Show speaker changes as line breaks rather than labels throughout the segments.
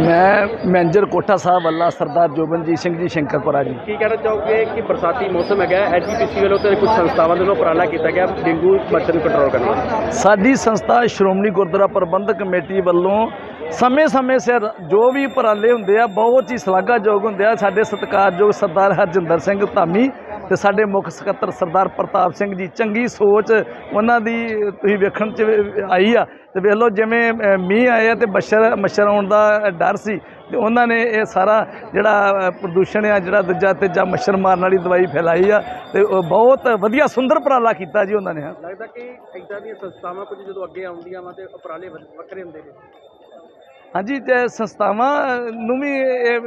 ਮੈਂ ਮੈਨੇਜਰ ਕੋਠਾ ਸਾਹਿਬ ਵੱਲਾ ਸਰਦਾਰ ਜੋਬਨਜੀਤ ਸਿੰਘ ਜੀ ਸ਼ੰਕਰਪੁਰਾ ਜੀ।
ਕੀ ਕਹਿਣਾ ਚਾਹੋਗੇ ਕਿ ਬਰਸਾਤੀ ਮੌਸਮ ਹੈਗਾ ਐਜੀਪੀਸੀ ਵੱਲੋਂ ਤੇ ਕੁਝ ਸੰਸਥਾਵਾਂ ਵੱਲੋਂ ਉਪਰਾਲਾ ਕੀਤਾ ਗਿਆ ਡੇਂਗੂ ਮੱਛਰ ਨੂੰ ਕੰਟਰੋਲ ਕਰਨ ਲਈ?
ਸਾਡੀ ਸੰਸਥਾ ਸ਼੍ਰੋਮਣੀ ਗੁਰਦੁਆਰਾ ਪ੍ਰਬੰਧਕ ਕਮੇਟੀ ਵੱਲੋਂ ਸਮੇਂ-ਸਮੇਂ ਸਿਰ ਜੋ ਵੀ ਉਪਰਾਲੇ ਹੁੰਦੇ ਆ ਬਹੁਤ ਹੀ ਸ਼ਲਾਘਾਯੋਗ ਹੁੰਦੇ ਆ। ਸਾਡੇ ਸਤਿਕਾਰਯੋਗ ਸਰਦਾਰ ਹਰਜਿੰਦਰ ਸਿੰਘ ਧਾਮੀ ਤੇ ਸਾਡੇ ਮੁੱਖ ਸਕੱਤਰ ਸਰਦਾਰ ਪ੍ਰਤਾਪ ਸਿੰਘ ਜੀ, ਚੰਗੀ ਸੋਚ ਉਹਨਾਂ ਦੀ ਤੁਸੀਂ ਵੇਖਣ ਚ ਆਈ ਆ। ਤੇ ਵੇਖ ਲਓ ਜਿਵੇਂ ਮੀਂਹ ਆਏ ਆ ਤੇ ਮੱਛਰ ਮੱਛਰ ਆਉਣ ਦਾ ਡਰ ਸੀ। ਤੇ ਉਹਨਾਂ ਨੇ ਇਹ ਸਾਰਾ ਜਿਹੜਾ ਪ੍ਰਦੂਸ਼ਣ ਆ, ਜਿਹੜਾ ਦੂਜਾ ਤੀਜਾ ਮੱਛਰ ਮਾਰਨ ਵਾਲੀ ਦਵਾਈ ਫੈਲਾਈ ਆ। ਤੇ ਉਹ ਬਹੁਤ ਵਧੀਆ ਸੁੰਦਰ ਉਪਰਾਲਾ ਕੀਤਾ ਜੀ ਉਹਨਾਂ ਨੇ
ਲੱਗਦਾ ਕਿ ਇਦਾਂ ਦੀਆਂ ਸੰਸਥਾਵਾਂ ਕੁਝ ਜਦੋਂ ਅੱਗੇ ਆਉਂਦੀਆਂ ਵਾ ਤੇ ਉਪਰਾਲੇ ਵ- ਵੱਖਰੇ ਹੁੰਦੇ ਨੇ।
ਹਾਂਜੀ, ਤੇ ਸੰਸਥਾਵਾਂ ਨੂੰ ਵੀ ਇਹ-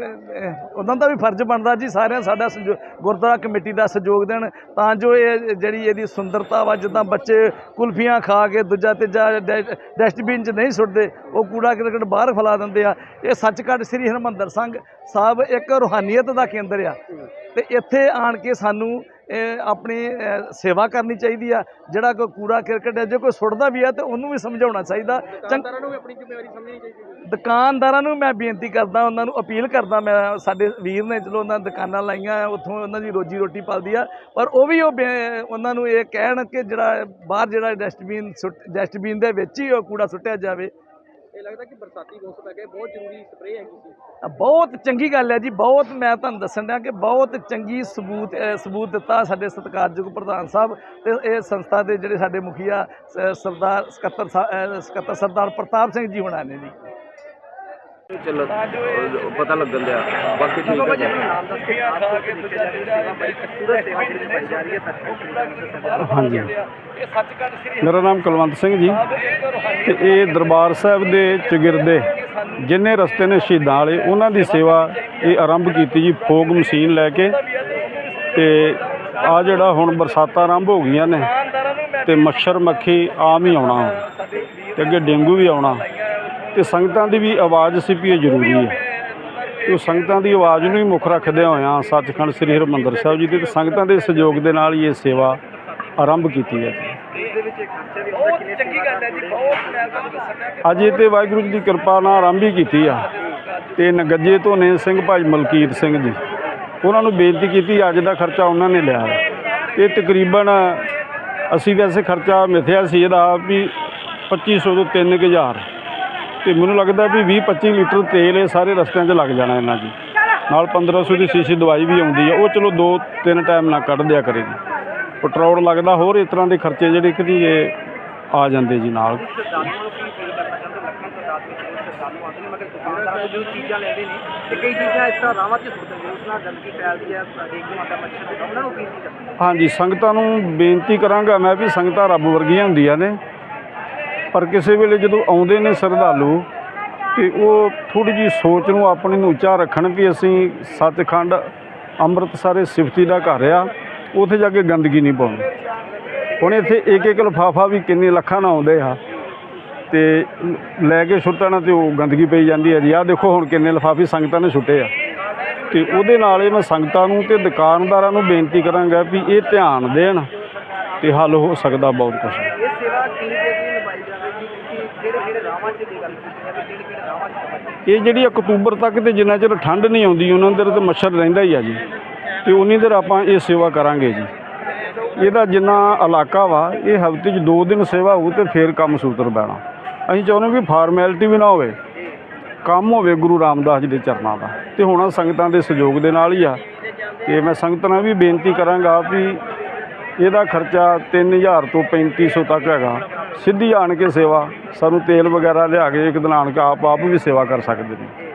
ਉਹਨਾਂ ਦਾ ਵੀ ਫਰਜ਼ ਬਣਦਾ ਜੀ ਸਾਰਿਆਂ ਸਾਡਾ ਸਹਿਯੋ- ਗੁਰਦੁਆਰਾ ਕਮੇਟੀ ਦਾ ਸਹਿਯੋਗ ਦੇਣ। ਤਾਂ ਜੋ ਇਹ ਜਿਹੜੀ ਇਹਦੀ ਸੁੰਦਰਤਾ ਵਾ, ਜਿੱਦਾਂ ਬੱਚੇ ਕੁਲਫੀਆਂ ਖਾ ਕੇ ਦੂਜਾ ਤੀਜਾ ਡਸਟਬਿਨ 'ਚ ਨਹੀਂ ਸੁੱਟਦੇ, ਉਹ ਕੂੜਾ ਕਰਕਟ ਬਾਹਰ ਫੈਲਾ ਦਿੰਦੇ ਆ। ਇਹ ਸੱਚਖੰਡ ਸ੍ਰੀ ਹਰਿਮੰਦਰ ਸਿੰਘ ਸਾਹਿਬ ਇੱਕ ਰੂਹਾਨੀਅਤ ਦਾ ਕੇਂਦਰ ਆ। ਤੇ ਇੱਥੇ ਆਣ ਕੇ ਸਾਨੂੰ ਆਪਣੀ ਸੇਵਾ ਕਰਨੀ ਚਾਹੀਦੀ ਆ। ਜਿਹੜਾ ਕੋਈ ਕੂੜਾ ਕਰਕਟ ਹੈ ਜੇ ਕੋਈ ਸੁੱਟਦਾ ਵੀ ਆ ਤੇ ਉਹਨੂੰ ਵੀ ਸਮਝਾਉਣਾ ਚਾਹੀਦਾ।
ਦੁਕਾਨਦਾਰਾਂ ਨੂੰ ਵੀ ਆਪਣੀ ਜ਼ਿੰਮੇਵਾਰੀ ਸਮਝਣੀ ਚਾਹੀਦੀ
ਦੁਕਾਨਦਾਰਾਂ ਨੂੰ ਮੈਂ ਬੇਨਤੀ ਕਰਦਾ ਉਹਨਾਂ ਨੂੰ ਅਪੀਲ ਕਰਦਾ ਮੈਂ ਸਾਡੇ ਵੀਰ ਨੇ ਚਲੋ ਉਹਨਾਂ ਦੁਕਾਨਾਂ ਲਾਈਆਂ ਉੱਥੋਂ ਉਹਨਾਂ ਦੀ ਰੋਜੀ ਰੋਟੀ ਪਲਦੀ ਆ। ਪਰ ਉਹ ਵੀ ਉਹ ਉਹਨਾਂ ਨੂੰ ਇਹ ਕਹਿਣ ਕਿ ਜਿਹੜਾ ਬਾਹਰ ਜਿਹੜਾ ਡਸਟਬਿਨ ਸੁੱਟ ਡਸਟਬਿਨ ਦੇ ਵਿੱਚ ਹੀ ਉਹ ਕੂੜਾ ਸੁੱਟਿਆ ਜਾਵੇ।
ਇਹ ਲੱਗਦਾ ਕਿ ਬਰਸਾਤੀ ਮੌਸਮ ਹੈਗਾ ਬਹੁਤ ਜ਼ਰੂਰੀ ਸਪਰੇਅ ਹੈਗੀ ਸੀ।
ਬਹੁਤ ਚੰਗੀ ਗੱਲ ਹੈ ਜੀ, ਬਹੁਤ ਮੈਂ ਤੁਹਾਨੂੰ ਦੱਸਣ ਡਿਆ ਕਿ ਬਹੁਤ ਚੰਗੀ ਸਬੂਤ ਸਬੂਤ ਦਿੱਤਾ ਸਾਡੇ ਸਤਿਕਾਰਯੋਗ ਪ੍ਰਧਾਨ ਸਾਹਿਬ ਤੇ ਇਹ ਸੰਸਥਾ ਦੇ ਜਿਹੜੇ ਸਾਡੇ ਮੁਖੀਆ ਸਰਦਾਰ ਸਕੱਤਰ ਸਕੱਤਰ ਸਰਦਾਰ ਪ੍ਰਤਾਪ ਸਿੰਘ ਜੀ ਹੋਣਾ ਨੇ ਜੀ।
ਚਲੋ ਪਤਾ ਲੱਗਣ ਦਿਆ ਬਾਕੀ ਠੀਕ ਹੈ
ਹਾਂਜੀ ਮੇਰਾ ਨਾਮ ਕੁਲਵੰਤ ਸਿੰਘ ਜੀ ਤੇ ਇਹ ਦਰਬਾਰ ਸਾਹਿਬ ਦੇ ਚਗਿਰਦੇ ਜਿੰਨੇ ਰਸਤੇ ਨੇ ਸ਼ਹੀਦਾਂ ਵਾਲੇ ਉਹਨਾਂ ਦੀ ਸੇਵਾ ਇਹ ਆਰੰਭ ਕੀਤੀ ਜੀ ਫੋਗ ਮਸ਼ੀਨ ਲੈ ਕੇ ਤੇ ਆ ਜਿਹੜਾ ਹੁਣ ਬਰਸਾਤਾਂ ਆਰੰਭ ਹੋ ਗਈਆਂ ਨੇ ਤੇ ਮੱਛਰ ਮੱਖੀ ਆਮ ਹੀ ਆਉਣਾ ਤੇ ਅੱਗੇ ਡੇਂਗੂ ਵੀ ਆਉਣਾ ਤੇ ਸੰਗਤਾਂ ਦੀ ਵੀ ਆਵਾਜ਼ ਸੀ ਵੀ ਇਹ ਜ਼ਰੂਰੀ ਹੈ। ਉਹ ਸੰਗਤਾਂ ਦੀ ਆਵਾਜ਼ ਨੂੰ ਹੀ ਮੁੱਖ ਰੱਖਦੇ ਹੋਇਆਂ ਸੱਚਖੰਡ ਸ੍ਰੀ ਹਰਿਮੰਦਰ ਸਾਹਿਬ ਜੀ ਦੇ ਤੇ ਸੰਗਤਾਂ ਦੇ ਸਹਿਯੋਗ ਦੇ ਨਾਲ ਹੀ ਇਹ ਸੇਵਾ ਆਰੰਭ ਕੀਤੀ ਹੈ। ਅੱਜ ਇਹ ਤੇ ਵਾਹਿਗੁਰੂ ਜੀ ਦੀ ਕਿਰਪਾ ਨਾਲ ਆਰੰਭ ਹੀ ਕੀਤੀ ਆ। ਤੇ ਨਗੱਜੇ ਤੋਂ ਨੇ ਸਿੰਘ ਭਾਈ ਮਲਕੀਤ ਸਿੰਘ ਜੀ, ਉਹਨਾਂ ਨੂੰ ਬੇਨਤੀ ਕੀਤੀ, ਅੱਜ ਦਾ ਖਰਚਾ ਉਹਨਾਂ ਨੇ ਲਿਆ। ਤੇ ਤਕਰੀਬਨ ਅਸੀਂ ਵੈਸੇ ਖਰਚਾ ਮਿਥਿਆ ਸੀ ਇਹਦਾ ਵੀ 2500 ਤੋਂ 3000 ਤੇ ਮੈਨੂੰ ਲੱਗਦਾ ਵੀ 20 25 ਲੀਟਰ ਤੇਲ ਇਹ ਸਾਰੇ ਰਸਤਿਆਂ 'ਚ ਲੱਗ ਜਾਣਾ ਇਹਨਾਂ ਜੀ ਨਾਲ 1500 ਦੀ ਸ਼ੀਸ਼ੀ ਦਵਾਈ ਵੀ ਆਉਂਦੀ ਆ, ਉਹ ਚਲੋ ਦੋ ਤਿੰਨ ਟਾਈਮ ਨਾ ਕੱਢ ਦਿਆ ਕਰੇਗੀ ਪੈਟਰੋਲ ਲੱਗਦਾ, ਹੋਰ ਇਸ ਤਰ੍ਹਾਂ ਦੇ ਖਰਚੇ ਜਿਹੜੇ ਕਿ ਜੀ ਇਹ ਆ ਜਾਂਦੇ ਜੀ ਨਾਲ।
ਜੋ ਚੀਜ਼ਾਂ ਲੈਂਦੇ ਨੇ ਤੇ ਕਈ ਚੀਜ਼ਾਂ ਇਸ ਤਰ੍ਹਾਂ ਰਾਵਾਂ 'ਚ ਸੁੱਟ ਉਸ ਨਾਲ ਗੰਦਗੀ ਫੈਲਦੀ ਹੈ ਡੇਂਗੂ ਆਉਂਦਾ ਮੱਛਰ ਹੁੰਦਾ ਉਹਨਾਂ ਨੂੰ ਕੀ
ਹਾਂਜੀ, ਸੰਗਤਾਂ ਨੂੰ ਬੇਨਤੀ ਕਰਾਂਗਾ ਮੈਂ ਵੀ ਸੰਗਤਾਂ ਰੱਬ ਵਰਗੀਆਂ ਹੁੰਦੀਆਂ ਨੇ। ਪਰ ਕਿਸੇ ਵੇਲੇ ਜਦੋਂ ਆਉਂਦੇ ਨੇ ਸ਼ਰਧਾਲੂ ਤੇ ਉਹ ਥੋੜੀ ਜੀ ਸੋਚ ਨੂੰ ਆਪਣੀ ਨੂੰ ਉੱਚਾ ਰੱਖਣ ਵੀ ਅਸੀਂ ਸੱਚਖੰਡ ਅੰਮ੍ਰਿਤਸਰ ਸਿਫਤੀ ਦਾ ਘਰ ਆ, ਉੱਥੇ ਜਾ ਕੇ ਗੰਦਗੀ ਨਹੀਂ ਪਾਉਣੀ। ਹੁਣ ਇੱਥੇ ਇੱਕ ਇੱਕ ਲਿਫਾਫਾ ਵੀ ਕਿੰਨੇ ਲੱਖਾਂ ਨਾਲ ਆਉਂਦੇ ਆ ਤੇ ਲੈ ਕੇ ਸੁੱਟਣਾ ਤੇ ਉਹ ਗੰਦਗੀ ਪਈ ਜਾਂਦੀ ਹੈ ਜੀ। ਆਹ ਦੇਖੋ ਹੁਣ ਕਿੰਨੇ ਲਿਫਾਫੇ ਸੰਗਤਾਂ ਨੇ ਸੁੱਟੇ ਆ। ਤੇ ਉਹਦੇ ਨਾਲ ਇਹ ਮੈਂ ਸੰਗਤਾਂ ਨੂੰ ਤੇ ਦੁਕਾਨਦਾਰਾਂ ਨੂੰ ਬੇਨਤੀ ਕਰਾਂਗਾ ਵੀ ਇਹ ਧਿਆਨ ਦੇਣ ਤੇ ਹੱਲ ਹੋ ਸਕਦਾ ਬਹੁਤ ਕੁਝ
ਇਹ ਸੇਵਾ ਕਿੰਨੀ ਦੇਰ ਦੀ ਨਿਭਾਈ ਜਾਵੇਗੀ ਕਿ ਕਿਹੜੇ ਕਿਹੜੇ ਰਾਵਾਂ 'ਚ ਦੀ ਗੱਲ ਕੀਤੀ ਜਾਵੇ ਕਿਹੜੇ ਕਿਹੜੇ ਰਾਵਾਂ 'ਚ ਨਿਭਾਈ
ਇਹ ਜਿਹੜੀ ਅਕਤੂਬਰ ਤੱਕ ਤੇ ਜਿੰਨਾ ਚਿਰ ਠੰਡ ਨਹੀਂ ਆਉਂਦੀ, ਉਹਨਾਂ ਦੇ ਤੇ ਮੱਛਰ ਰਹਿੰਦਾ ਹੀ ਆ ਜੀ। ਤੇ ਉਨੀ ਦੇਰ ਆਪਾਂ ਇਹ ਸੇਵਾ ਕਰਾਂਗੇ ਜੀ। ਇਹਦਾ ਜਿੰਨਾ ਇਲਾਕਾ ਵਾ, ਇਹ ਹਫ਼ਤੇ 'ਚ ਦੋ ਦਿਨ ਸੇਵਾ ਹੋਊ ਤੇ ਫੇਰ ਕੰਮ ਸੂਤਰ ਪੈਣਾ। ਅਸੀਂ ਚਾਹੁੰਦੇ ਵੀ ਫਾਰਮੈਲਿਟੀ ਵੀ ਨਾ ਹੋਵੇ, ਕੰਮ ਹੋਵੇ ਗੁਰੂ ਰਾਮਦਾਸ ਜੀ ਦੇ ਚਰਨਾਂ ਦਾ। ਤੇ ਹੁਣ ਸੰਗਤਾਂ ਦੇ ਸਹਿਯੋਗ ਦੇ ਨਾਲ ਹੀ ਆ। ਤੇ ਮੈਂ ਸੰਗਤਾਂ ਨਾਲ ਵੀ ਬੇਨਤੀ ਕਰਾਂਗਾ ਵੀ ਇਹਦਾ ਖਰਚਾ 3000 ਤੋਂ 3500 ਤੱਕ ਹੈਗਾ। ਸਿੱਧੀ ਆਣ ਕੇ ਸੇਵਾ, ਸਾਨੂੰ ਤੇਲ ਵਗੈਰਾ ਲਿਆ ਕੇ ਇੱਕ ਦਿਨ ਆਣ ਕੇ ਆਪ ਆਪ ਵੀ ਸੇਵਾ ਕਰ ਸਕਦੇ ਨੇ।